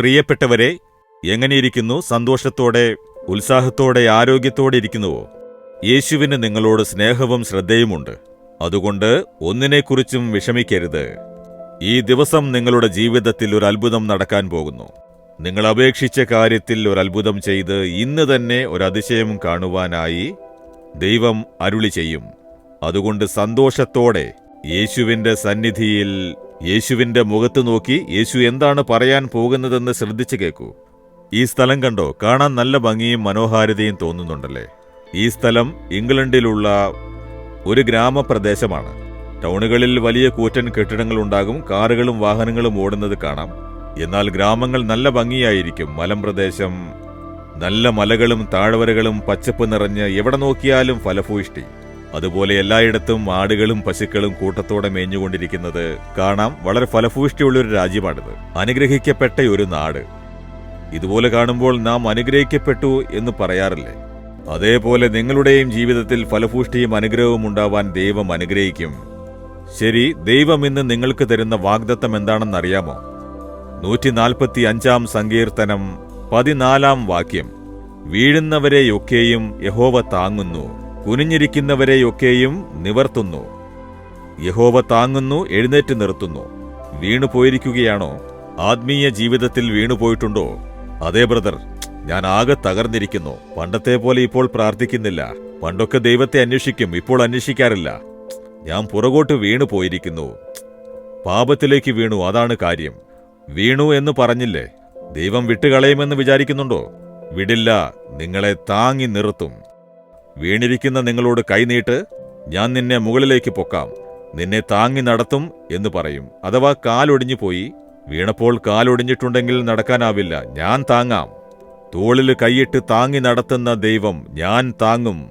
പ്രിയപ്പെട്ടവരെ എങ്ങനെയിരിക്കുന്നു സന്തോഷത്തോടെ ഉത്സാഹത്തോടെ ആരോഗ്യത്തോടെ ഇരിക്കുന്നുവോ? യേശുവിന് നിങ്ങളോട് സ്നേഹവും ശ്രദ്ധയുമുണ്ട്. അതുകൊണ്ട് ഒന്നിനെക്കുറിച്ചും വിഷമിക്കരുത്. ഈ ദിവസം നിങ്ങളുടെ ജീവിതത്തിൽ ഒരു അത്ഭുതം നടക്കാൻ പോകുന്നു. നിങ്ങൾ അപേക്ഷിച്ച കാര്യത്തിൽ ഒരു അത്ഭുതം ചെയ്ത് ഇന്ന് തന്നെ ഒരു അതിശയം കാണുവാനായി ദൈവം അരുളി ചെയ്യും. അതുകൊണ്ട് സന്തോഷത്തോടെ യേശുവിന്റെ സന്നിധിയിൽ യേശുവിന്റെ മുഖത്ത് നോക്കി യേശു എന്താണ് പറയാൻ പോകുന്നതെന്ന് ശ്രദ്ധിച്ചു കേൾക്കൂ. ഈ സ്ഥലം കണ്ടോ? കാണാൻ നല്ല ഭംഗിയും മനോഹാരിതയും തോന്നുന്നുണ്ടല്ലേ? ഈ സ്ഥലം ഇംഗ്ലണ്ടിലുള്ള ഒരു ഗ്രാമപ്രദേശമാണ്. ടൗണുകളിൽ വലിയ കൂറ്റൻ കെട്ടിടങ്ങൾ ഉണ്ടാകും കാറുകളും വാഹനങ്ങളും ഓടുന്നത് കാണാം. എന്നാൽ ഗ്രാമങ്ങൾ നല്ല ഭംഗിയായിരിക്കും. മലമ്പ്രദേശം നല്ല മലകളും താഴ്വരകളും പച്ചപ്പ് നിറഞ്ഞ് എവിടെ നോക്കിയാലും ഫലഭൂയിഷ്ടി. അതുപോലെ എല്ലായിടത്തും ആടുകളും പശുക്കളും കൂട്ടത്തോടെ മേഞ്ഞുകൊണ്ടിരിക്കുന്നത് കാണാം വളരെ ഫലഭൂഷ്ടിയുള്ള ഒരു രാജ്യമാണിത്. അനുഗ്രഹിക്കപ്പെട്ട ഒരു നാട്. ഇതുപോലെ കാണുമ്പോൾ നാം അനുഗ്രഹിക്കപ്പെട്ടു എന്ന് പറയാറില്ലേ? അതേപോലെ നിങ്ങളുടെയും ജീവിതത്തിൽ ഫലഭൂഷ്ടിയും അനുഗ്രഹവും ഉണ്ടാവാൻ ദൈവം അനുഗ്രഹിക്കും. ശരി ദൈവം ഇന്ന് നിങ്ങൾക്ക് തരുന്ന വാഗ്ദത്തം എന്താണെന്നറിയാമോ? നൂറ്റി നാൽപ്പത്തി അഞ്ചാം സങ്കീർത്തനം പതിനാലാം വാക്യം. വീഴുന്നവരെയൊക്കെയും യഹോവ താങ്ങുന്നു. കുനിഞ്ഞിരിക്കുന്നവരെയൊക്കെയും നിവർത്തുന്നു. യഹോവ താങ്ങുന്നു എഴുന്നേറ്റ് നിർത്തുന്നു. വീണു പോയിരിക്കുകയാണോ? ആത്മീയ ജീവിതത്തിൽ വീണുപോയിട്ടുണ്ടോ അതേ ബ്രദർ ഞാൻ ആകെ തകർന്നിരിക്കുന്നു. പണ്ടത്തെ പോലെ ഇപ്പോൾ പ്രാർത്ഥിക്കുന്നില്ല. പണ്ടൊക്കെ ദൈവത്തെ അന്വേഷിക്കും ഇപ്പോൾ അന്വേഷിക്കാറില്ല. ഞാൻ പുറകോട്ട് വീണു പോയിരിക്കുന്നു. പാപത്തിലേക്ക് വീണു അതാണ് കാര്യം. വീണു എന്ന് പറഞ്ഞില്ലേ? ദൈവം വിട്ടുകളയുമെന്ന് വിചാരിക്കുന്നുണ്ടോ? വിടില്ല നിങ്ങളെ താങ്ങി നിർത്തും. വീണിരിക്കുന്ന നിങ്ങളോട് കൈനീട്ട് ഞാൻ നിന്നെ മുകളിലേക്ക് പൊക്കാം. നിന്നെ താങ്ങി നടത്തും എന്ന് പറയും. അഥവാ കാലൊടിഞ്ഞു പോയി വീണപ്പോൾ കാലൊടിഞ്ഞിട്ടുണ്ടെങ്കിൽ നടക്കാനാവില്ല ഞാൻ താങ്ങാം. തോളിൽ കൈയിട്ട് താങ്ങി നടത്തുന്ന ദൈവം ഞാൻ താങ്ങും.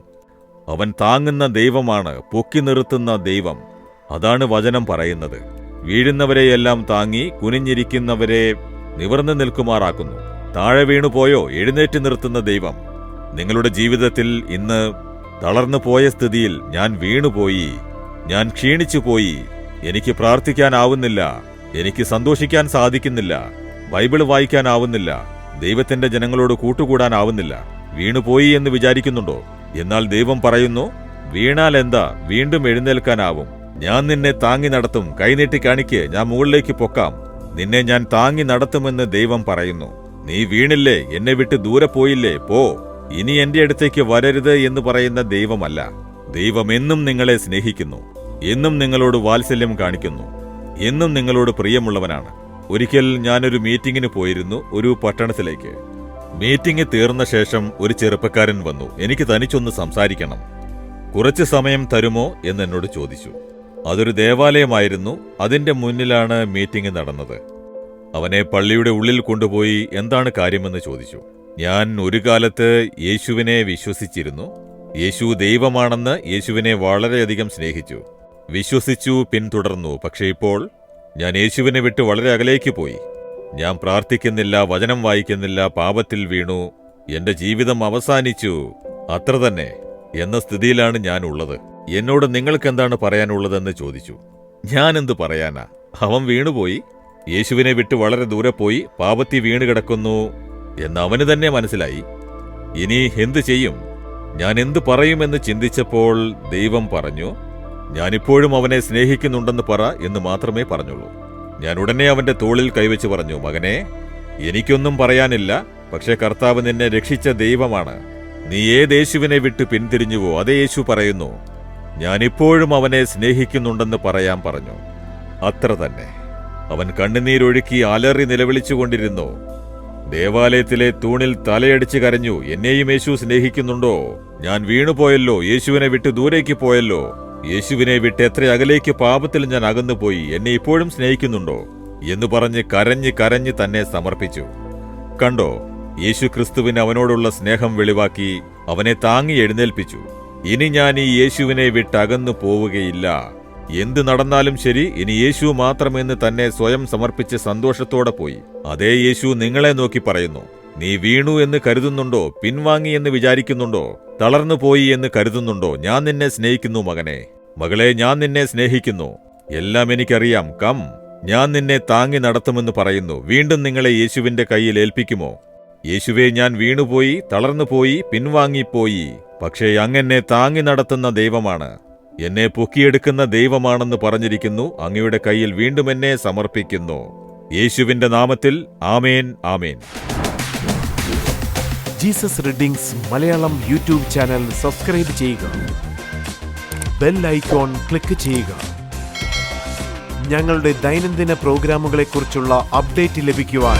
അവൻ താങ്ങുന്ന ദൈവമാണ് പൊക്കി നിർത്തുന്ന ദൈവം. അതാണ് വചനം പറയുന്നത്. വീഴുന്നവരെയെല്ലാം താങ്ങി കുനിഞ്ഞിരിക്കുന്നവരെ നിവർന്നു നിൽക്കുമാറാക്കുന്നു. താഴെ വീണുപോയോ എഴുന്നേറ്റ് നിർത്തുന്ന ദൈവം. നിങ്ങളുടെ ജീവിതത്തിൽ ഇന്ന് തളർന്നു പോയ സ്ഥിതിയിൽ ഞാൻ വീണുപോയി ഞാൻ ക്ഷീണിച്ചു പോയി എനിക്ക് പ്രാർത്ഥിക്കാനാവുന്നില്ല എനിക്ക് സന്തോഷിക്കാൻ സാധിക്കുന്നില്ല ബൈബിൾ വായിക്കാനാവുന്നില്ല ദൈവത്തിന്റെ ജനങ്ങളോട് കൂട്ടുകൂടാനാവുന്നില്ല. വീണുപോയി എന്ന് വിചാരിക്കുന്നുണ്ടോ? എന്നാൽ ദൈവം പറയുന്നു വീണാൽ എന്താ? വീണ്ടും എഴുന്നേൽക്കാനാവും. ഞാൻ നിന്നെ താങ്ങി നടത്തും. കൈനീട്ടി കാണിക്ക് ഞാൻ മുകളിലേക്ക് പൊക്കാം. നിന്നെ ഞാൻ താങ്ങി നടത്തുമെന്ന് ദൈവം പറയുന്നു. നീ വീണില്ലേ? എന്നെ വിട്ട് ദൂരെ പോയില്ലേ? പോ. ഇനി എന്റെ അടുത്തേക്ക് വരരുത് എന്ന് പറയുന്ന ദൈവമല്ല. ദൈവം എന്നും നിങ്ങളെ സ്നേഹിക്കുന്നു. എന്നും നിങ്ങളോട് വാത്സല്യം കാണിക്കുന്നു. എന്നും നിങ്ങളോട് പ്രിയമുള്ളവനാണ്. ഒരിക്കൽ ഞാനൊരു മീറ്റിംഗിന് പോയിരുന്നു ഒരു പട്ടണത്തിലേക്ക്. മീറ്റിംഗ് തീർന്ന ശേഷം ഒരു ചെറുപ്പക്കാരൻ വന്നു. എനിക്ക് തനിച്ചൊന്ന് സംസാരിക്കണം. കുറച്ച് സമയം തരുമോ എന്ന് എന്നോട് ചോദിച്ചു. അതൊരു ദേവാലയമായിരുന്നു. അതിന്റെ മുന്നിലാണ് മീറ്റിംഗ് നടന്നത്. അവനെ പള്ളിയുടെ ഉള്ളിൽ കൊണ്ടുപോയി എന്താണ് കാര്യമെന്ന് ചോദിച്ചു. ഞാൻ ഒരു കാലത്ത് യേശുവിനെ വിശ്വസിച്ചിരുന്നു. യേശു ദൈവമാണെന്ന് യേശുവിനെ വളരെയധികം സ്നേഹിച്ചു. വിശ്വസിച്ചു പിന്തുടർന്നു. പക്ഷേ ഇപ്പോൾ ഞാൻ യേശുവിനെ വിട്ട് വളരെ അകലേക്ക് പോയി. ഞാൻ പ്രാർത്ഥിക്കുന്നില്ല വചനം വായിക്കുന്നില്ല പാപത്തിൽ വീണു. എന്റെ ജീവിതം അവസാനിച്ചു. അത്ര തന്നെ എന്ന സ്ഥിതിയിലാണ് ഞാൻ ഉള്ളത്. എന്നോട് നിങ്ങൾക്ക് എന്താണ് പറയാനുള്ളതെന്ന് ചോദിച്ചു. ഞാൻ എന്ത് പറയാനാ? അവൻ വീണുപോയി. യേശുവിനെ വിട്ട് വളരെ ദൂരെ പോയി. പാപത്തി വീണ് കിടക്കുന്നു. എന്ന് അവന് തന്നെ മനസ്സിലായി. ഇനി എന്തു ചെയ്യും? ഞാൻ എന്തു പറയുമെന്ന് ചിന്തിച്ചപ്പോൾ ദൈവം പറഞ്ഞു ഞാനിപ്പോഴും അവനെ സ്നേഹിക്കുന്നുണ്ടെന്ന് പറ എന്ന് മാത്രമേ പറഞ്ഞുള്ളൂ. ഞാൻ ഉടനെ അവന്റെ തോളിൽ കൈവച്ച് പറഞ്ഞു മകനെ എനിക്കൊന്നും പറയാനില്ല പക്ഷേ കർത്താവ് നിന്നെ രക്ഷിച്ച ദൈവമാണ്. നീ ഏത് യേശുവിനെ വിട്ട് പിന്തിരിഞ്ഞുവോ അതേ യേശു പറയുന്നു ഞാനിപ്പോഴും അവനെ സ്നേഹിക്കുന്നുണ്ടെന്ന് പറയാൻ പറഞ്ഞു. അത്ര തന്നെ. അവൻ കണ്ണുനീരൊഴുക്കി അലറി നിലവിളിച്ചുകൊണ്ടിരുന്നു. ദേവാലയത്തിലെ തൂണിൽ തലയടിച്ച് കരഞ്ഞു. എന്നെയും യേശു സ്നേഹിക്കുന്നുണ്ടോ? ഞാൻ വീണുപോയല്ലോ. യേശുവിനെ വിട്ട് ദൂരേക്ക് പോയല്ലോ. യേശുവിനെ വിട്ട് എത്ര അകലേക്ക് പാപത്തിൽ ഞാൻ അകന്നുപോയി. എന്നെ ഇപ്പോഴും സ്നേഹിക്കുന്നുണ്ടോ? എന്ന് പറഞ്ഞ് കരഞ്ഞ് കരഞ്ഞ് തന്നെ സമർപ്പിച്ചു. കണ്ടോ? യേശു ക്രിസ്തുവിന് അവനോടുള്ള സ്നേഹം വെളിവാക്കി അവനെ താങ്ങി എഴുന്നേൽപ്പിച്ചു. ഇനി ഞാൻ ഈ യേശുവിനെ വിട്ടകന്നു പോവുകയില്ല. എന്ത് നടന്നാലും ശരി ഇനി യേശു മാത്രമെന്ന് തന്നെ സ്വയം സമർപ്പിച്ച് സന്തോഷത്തോടെ പോയി. അതേ യേശു നിങ്ങളെ നോക്കി പറയുന്നു നീ വീണു എന്ന് കരുതുന്നുണ്ടോ? പിൻവാങ്ങി എന്ന് വിചാരിക്കുന്നുണ്ടോ? തളർന്നു പോയി എന്ന് കരുതുന്നുണ്ടോ? ഞാൻ നിന്നെ സ്നേഹിക്കുന്നു മകനെ. മകളെ ഞാൻ നിന്നെ സ്നേഹിക്കുന്നു. എല്ലാം എനിക്കറിയാം. കം. ഞാൻ നിന്നെ താങ്ങി നടത്തുമെന്ന് പറയുന്നു. വീണ്ടും നിങ്ങളെ യേശുവിന്റെ കയ്യിൽ ഏൽപ്പിക്കുമോ? യേശുവെ ഞാൻ വീണുപോയി തളർന്നുപോയി പിൻവാങ്ങിപ്പോയി. പക്ഷേ അങ്ങെന്നെ താങ്ങി നടത്തുന്ന ദൈവമാണ്. എന്നെ പൊക്കിയെടുക്കുന്ന ദൈവമാണെന്ന് പറഞ്ഞിരിക്കുന്നു. അങ്ങയുടെ കയ്യിൽ വീണ്ടും എന്നെ സമർപ്പിക്കുന്നു. യേശുവിന്റെ നാമത്തിൽ ആമേൻ ആമേൻ. Jesus readings Malayalam YouTube channel subscribe ചെയ്യുക. ബെൽ ഐക്കോൺ ക്ലിക്ക് ചെയ്യുക. ഞങ്ങളുടെ ദൈനംദിന പ്രോഗ്രാമുകളെക്കുറിച്ചുള്ള അപ്ഡേറ്റ് ലഭിക്കുവാൻ